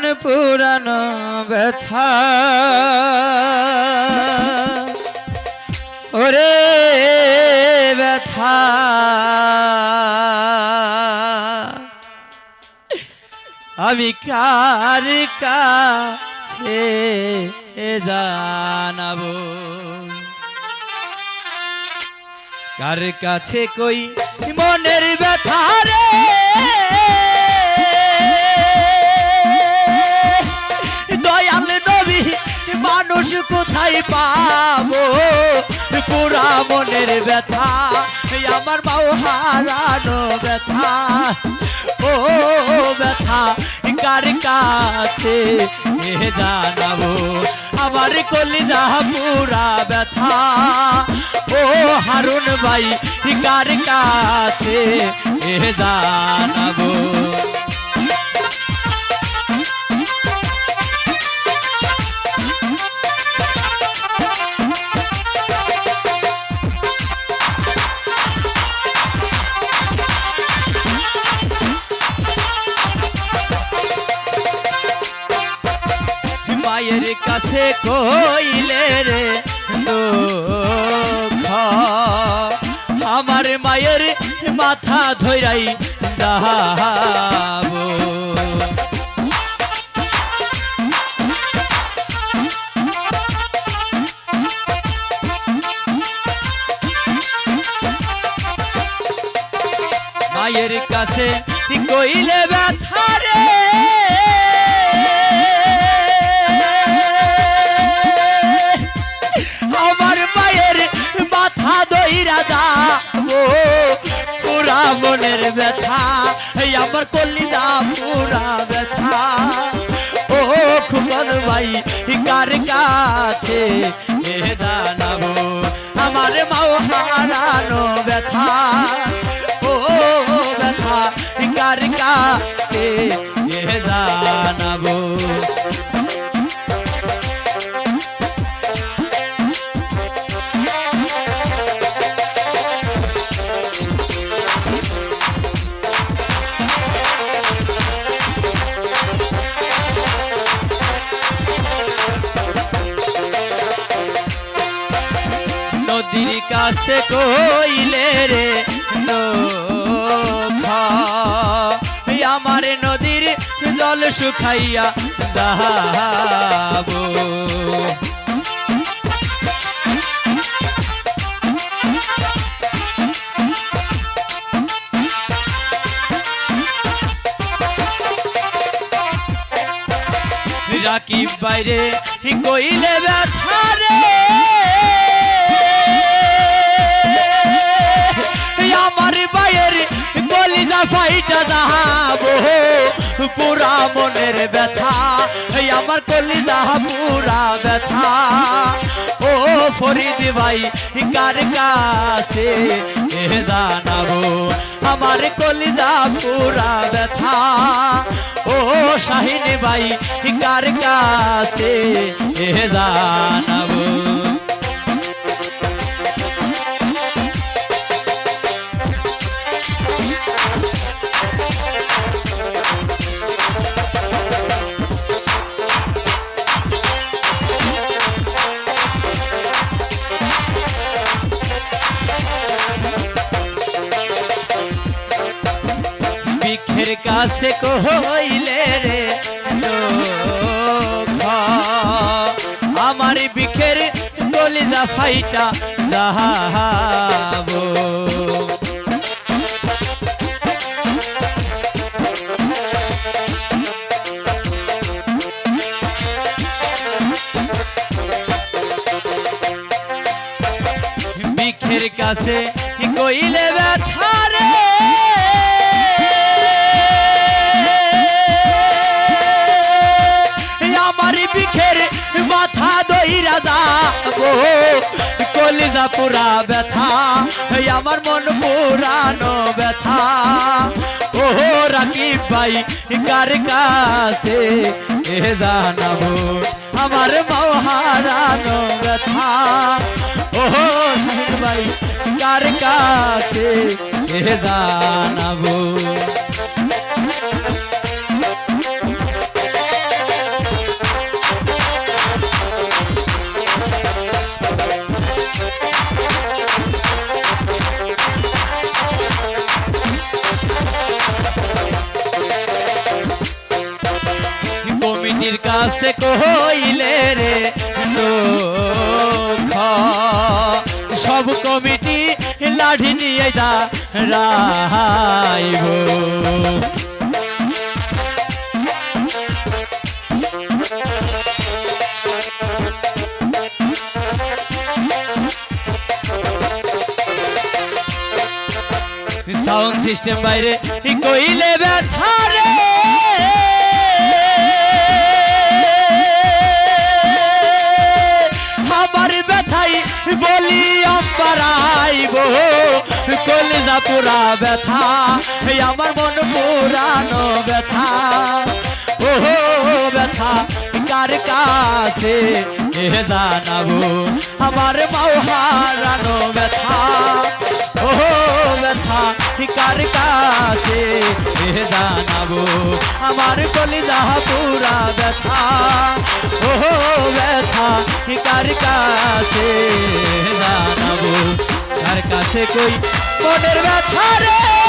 মন পুরানো ব্যথা। ওরে ব্যথা। আমি কার কাছে জানাব? কার কাছে কই মনের ব্যথা রে? কোথায় পাবো? পুরা মনের ব্যথা আমার মাও হারানো ব্যথা। ও ব্যথা কার কাছে? জানাব, আমার কলিজা পুরা ব্যথা। ও হারুন ভাই কার কাছে? জানাব। মায়ের কাছে কইলে রে আমার মায়ের মাথা ধৈরাই যাব মায়ের কাছে কইলে ব্যথা রে পুরা মনের ব্যথা, এই আমার কলিজা পুরা ব্যথা। ও খুবন ভাই, কার কাছে এ জানাব? আমার মাও হারানো ব্যথা। ও ব্যথা, কার কাছে কাছে কইলে রে। আমার নদীর জল শুকাইয়া যাব রাকিব বাইরে কইলে ব্যথা রে ফাইটা যাব পুরা মনের ব্যথা। এই আমার কলিজা পুরা ব্যথা। ও ফরিদ ভাই, কার কাছে জানাব? আমার কলিজা পুরা ব্যথা। ও শাহিন ভাই, কার কাছে জানাব? কাছে কইলে রে আমার বিখের কলিজা ফাইটা যাহাবো। বিখের কাছে কইলে ব্যথা রে? মাথা দইরা যাব। কলিজা পুরা ব্যথা আমার মন পুরানো ব্যথা। ও রাকিব ভাই, কার কাছে এ জানাব? আমার মাও হারানো ব্যথা। ও শাহিদ ভাই, কার কাছে এ জানাব? কাছে কইলে রে সব কমিটি লাঠি নিয়ে যা রাইব সাউন্ড সিস্টেম বাইরে কইলে ব্যথা আম্পারাইব কলিজা পুরা ব্যথা আমার মন পুরানো ব্যথা। ওহো, ব্যথা, কার কাছে জানাব? আমার মাও হারানো ব্যথা। ওহো, ব্যথা, কার কাছে জানাব? আমার কলিজা পুরা ব্যথা। ওহো, ব্যথা, কার কাছে কই মনের ব্যথা রে।